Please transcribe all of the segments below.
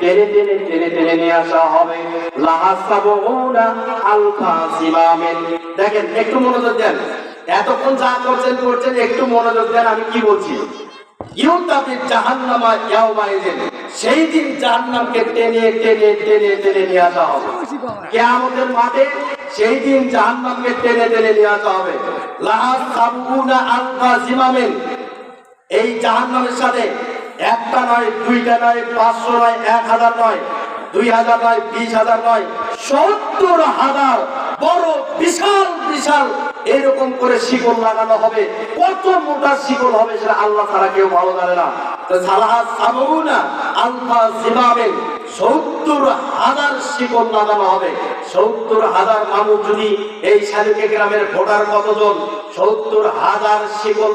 টেনে টেনে নিয়ে আসা হবে। আলফা সেই দিন জাহান্নামকে টেনে টেনে টেনে টেনে নিয়ে আসা হবে। কিয়ামতের মাঠে সেই দিন জাহান্নামকে টেনে টেনে নিয়ে আসা হবে। এই জাহান্নামের সাথে একটা নয়, দুইটা নয়, পাঁচশো নয়, এক হাজার নয়, দুই হাজার নয়, বিশ হাজার নয়, সত্তর হাজার, বড় বিশাল বিশাল। এরকম করে শিকল লাগানো হবে। কত মোটা শিকল হবে সেটা আল্লাহ ছাড়া কেউ ভালো জানে না। সত্তর হাজার লাগানো হবে। সত্তর হাজার এই গ্রামের ভোটার কতজন? সত্তর হাজার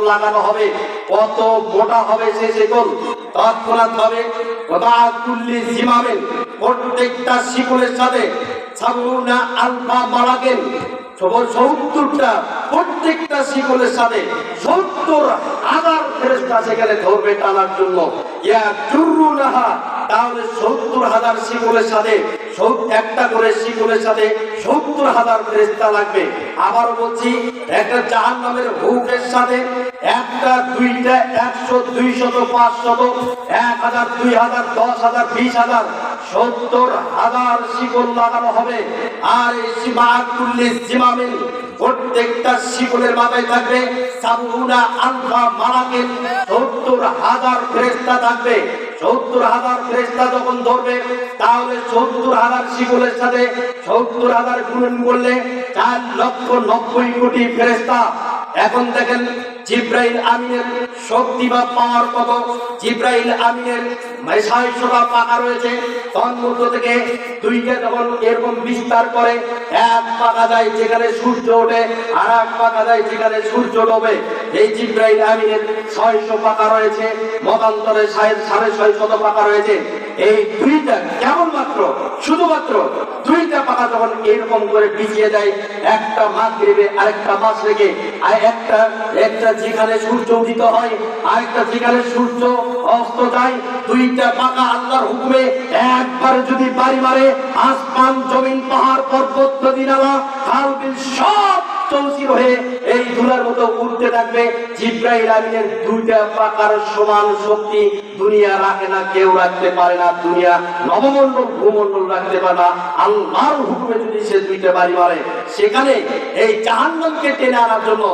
লাগানো হবে। কত মোটা হবে সে শিকল? তৎক্ষণাৎ হবে। কুল্লি জিমামেন প্রত্যেকটা শিকলের সাথে সাবুনা আলফা মালাকেন সত্তরটা, প্রত্যেকটা শিকলের সাথে সত্তর হাজার ফেরেস্তা সেখানে ধরবে টানার জন্য। ইয়া চুরুনাহা তাহলে সত্তর হাজার শিকলের সাথে একটা করে শিকলের সাথে সত্তর হাজার ফেরেস্তা লাগবে। আবার বলছি, একটা জাহান নামের হুকের সাথে একটা, দুইটা, একশো, দুইশত, পাঁচশত এক হাজার দুই হাজার দশ হাজার বিশ হাজার সত্তর হাজার শিকল লাগানো হবে। আর এই সীমা কুল্লি জিমামিন প্রত্যেকটা শিকলের মাথায় থাকবে। সাবুনা আলফা মালাকেন সত্তর হাজার ফেরেস্তা থাকবে। সত্তর হাজার ফেরেস্তা যখন ধরবে, তাহলে সত্তর হাজার শিকলের সাথে সত্তর হাজার গুণন করলে চার লক্ষ নব্বই কোটি ফেরেস্তা এখন দেখেন জিব্রাইল আমিনের শক্তি বা পাওয়ার কত? জিব্রাইল আমিনের মেশাইশোরা পাকা রয়েছে। তন্মধ্য থেকে দুইটা যখন এরকম বিস্তার করে, এক পাকা যায় যেখানে সূর্য ওঠে আর এক পাকা যায় যেখানে সূর্য ডোবে। এই জিব্রাইল আমিনের ছয়শো পাকা রয়েছে। মতান্তরে সাড়ে সাড়ে ছয়শত পাকা রয়েছে। এই দুইটা কেবলমাত্র, শুধুমাত্র দুইটা পাকা যখন এরকম করে পিছিয়ে যায় একটা মাছ দেবে আরেকটা মাছ রেখে, আর একটা একটা যেখানে সূর্য উদিত হয়, আরেকটা যেখানে সূর্য অস্ত যায়, দুইটা পাকা আল্লাহর হুকুমে একবার যদি বাড়ি মারে, আসমান, জমিন, পাহাড়, পর্বত, নদী, নালা, খাল, বিল সব চৌচির হয়ে এই ধুলার মতো উঠতে থাকবে। জিব্রাইল আমিনের দুইটা পাকার সমান শক্তি দুনিয়া রাখে না, কেউ রাখতে পারে না। দুনিয়া নবমণ্ডল, ভূমণ্ডল রাখতে পারে না। আল্লাহর হুকুমে যদি সে দুইটা বাড়ি মারে সেখানে এই জাহান্নামকে টেনে আনার জন্য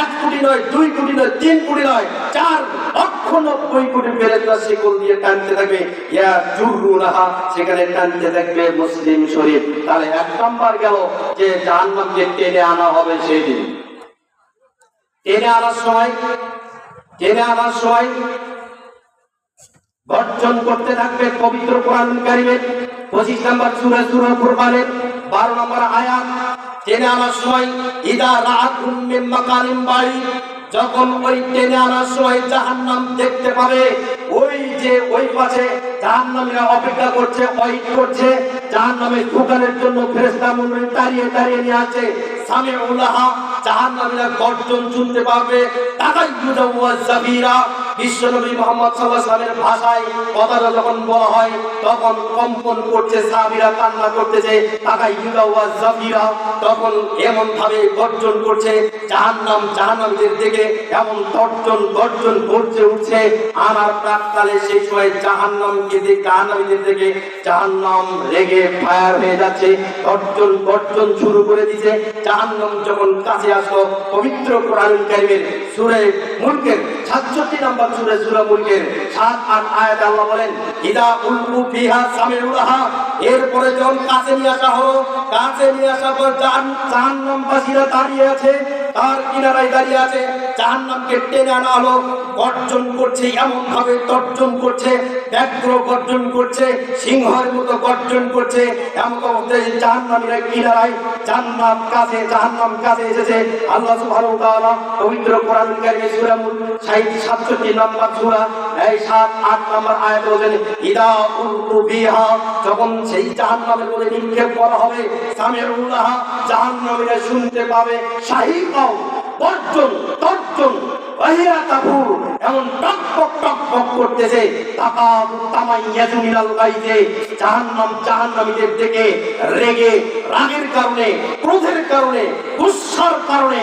এক কোটি নয়, দুই কোটি নয়, তিন কোটি নয়, চার লক্ষ নব্বই কোটি বেরেতা শিকল দিয়ে টানতে থাকবে। ইয়া জুরুনাহা সেখানে টানতে থাকবে মুসলিম শরীফ। তাহলে এক নাম্বার গেল যে জাহান্নামকে টেনে আনা হবে সেই দিন টেনে আনার সময়, টেনে আনার সময় গর্জন করতে থাকবে পবিত্র কোরআন কারিমের পঁচিশ নম্বর সুরে সুরে কোরবানের বারো নম্বর আয়াত। টেনে আনার সময়, ইদা রাত মাকালিম বাড়ি। যখন ওই টেনে আনার সময় জাহান্নাম দেখতে পাবে ওই যে ওই পাশে জাহান্নামীরা অপেক্ষা করছে, ওয়াইট করছে, জাহান্নামে ঢুকানোর জন্য ফেরেস্তা মন্ডলী দাঁড়িয়ে দাঁড়িয়ে নিয়ে আছে সামে উলাহা জাহান্নামীরা গর্জন শুনতে পাবে তাকাই বুঝাবো জাবিরা বিশ্বনবী মোহাম্মদ ওয়াসাল্লামের ভাষায় কথাটা যখন বলা হয়, তখন কম্পন করছে, সাহাবীরা কান্না করতেছে তাকাই মুজাওয়া জাবিরা তখন এমন ভাবে গর্জন করছে, জাহান্নাম জাহান্নামীদের দিকে এমন গর্জন গর্জন করছে, উঠছে, আমার প্রাককালে সেই সময় জাহান্নামকে দিকে জাহান্নামীদের দিকে জাহান্নাম রেগে ফায়ার হয়ে যাচ্ছে, গর্জন গর্জন শুরু করে দিছে জাহান্নাম যখন কাছে আসলো, পবিত্র কোরআনুল কারীমের সূরা মুলকের 66 নম্বর সুরে সুরা মুলকের 7 8 আয়াত আল্লাহ বলেন, ইদা উলকু ফিহা সামিউলাহা এরপরে যখন কাছে নিয়ে আসা হলো। কাছে নিয়ে আসার পর জাহান- জাহান্নামবাসীরা দাঁড়িয়ে আছে, তার কিনারায় দাঁড়িয়ে আছে। জাহান্নামকে টেনে আনা হলো, গর্জন করছে এমন ভাবে গর্জন করছে, ব্যগ্র গর্জন করছে, সিংহের মতো গর্জন করছে। এমন অবস্থায় জাহান্নামীরা কিনারায় জান্নাত কাছে জাহান্নাম কাছে এসেছে। আল্লাহ সুবহানাহু তাআলা পবিত্র কোরআন কারিমে সূরা মুল 67 নম্বর সূরা, এই 7 8 নম্বর আয়াত বলেন ইদা উলকু বিহা যখন সেই জাহান্নামের মধ্যে নিক্ষেপ করা হবে সামিউলাহা জাহান্নামীরা শুনতে পাবে, শাহী পাও গর্জন তর্জন ওয়াহিয়া তাফুর এমন টক টকবক করতেছে। তাকাদু তামাইয়াজু মিনাল গাইজে, জাহান্নাম, জাহান্নামীদের থেকে রেগে রাগের কারণে, ক্রোধের কারণে গুসার কারণে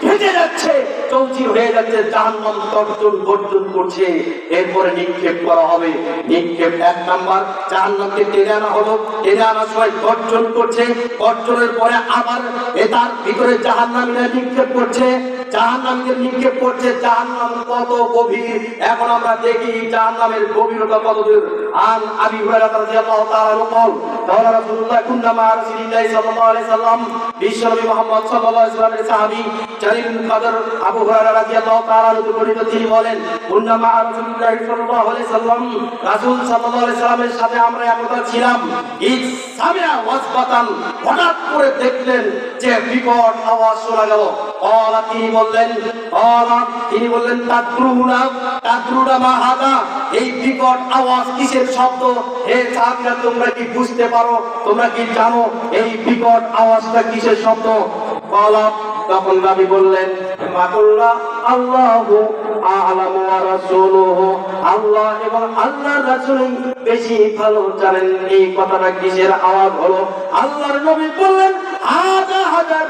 ফেটে যাচ্ছে, চৌচির হয়ে যাচ্ছে, জাহান্নাম তর্জন গর্জন করছে। এরপরে নিক্ষেপ করা হবে। নিক্ষেপ এক নাম্বার, জাহান্নামকে টেনে আনা হলো। টেনে আনার সময় গর্জন করছে। গর্জনের পরে আবার এ তার ভিতরে জাহান্নামীরা নিক্ষেপ করছে। জাহান্নামীদের নিক্ষেপ করছে। জাহান্নাম কত গভীর? এখন আমরা দেখি জাহান্নামের গভীরতা কত দূর আন আবি হুরায়রা রাদিয়াল্লাহু তাআলা মাওলানা রাসূলুল্লাহ কুন্নামা রাসূলিল্লাহ সাল্লাল্লাহু আলাইহি সাল্লাম বিশ্বনবী মুহাম্মদ সাল্লাল্লাহু আলাইহি সাল্লামের সাহাবী জারির কাদের আবু হুরায়রা রাদিয়াল্লাহু তাআলা নবী বর্ণিত তিনি বলেন রাসূলুল্লাহ সাল্লাল্লাহু আলাইহি সাল্লাম রাসূল সাল্লাল্লাহু আলাইহি সাল্লামের সাথে আমরা একতা ছিলাম। ইজ সামিয়া ওয়াজবাতান হঠাৎ করে দেখলেন যে বিপদ আওয়াজ শোনা গেল। তিনি বললেন তিনি বললেন এই বিকট আওয়াজ কিসের শব্দ? হে তোমরা কি বুঝতে পারো? তোমরা কি জানো এই বিকট আওয়াজটা কিসের শব্দ? তখন নবী বললেন আল্লাহু এবং আল্লাহর বেশি ভালো জানেন এই কথাটা কিসের আওয়াজ হলো। আল্লাহর নবী বললেন হাজার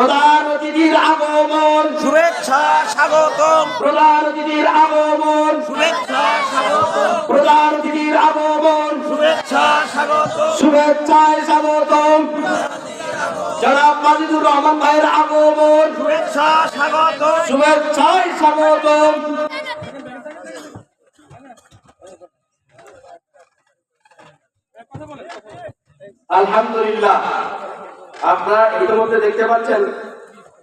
প্রধান অতিথির আগমন। শুভেচ্ছা স্বাগতম। প্রধান অতিথির আগমন। শুভেচ্ছা স্বাগতম। প্রধান অতিথির আগমন। শুভেচ্ছা স্বাগতম। শুভেচ্ছায় স্বাগতম। জনাব মাজিদুর রহমান ভাইয়ের আগমন। শুভেচ্ছা স্বাগতম। শুভেচ্ছায় স্বাগতম। আলহামদুলিল্লাহ। আপনারা ইতিমধ্যে দেখতে পাচ্ছেন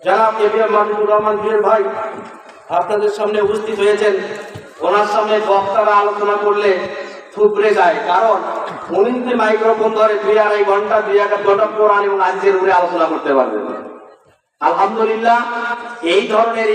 জনাব এবিএম মাজিদুর রহমান বীর ভাই আপনাদের সামনে উপস্থিত হয়েছেন। ওনার সামনে বক্তারা আলোচনা করলে থুবড়ে যায়। কারণ উনি মাইক্রোফোন ধরে দুই আড়াই ঘণ্টা, দুই এক ঘণ্টা কোরআন এবং আজকের উপরে আলোচনা করতে পারবেন। আলহামদুলিল্লাহ, এই ধরনের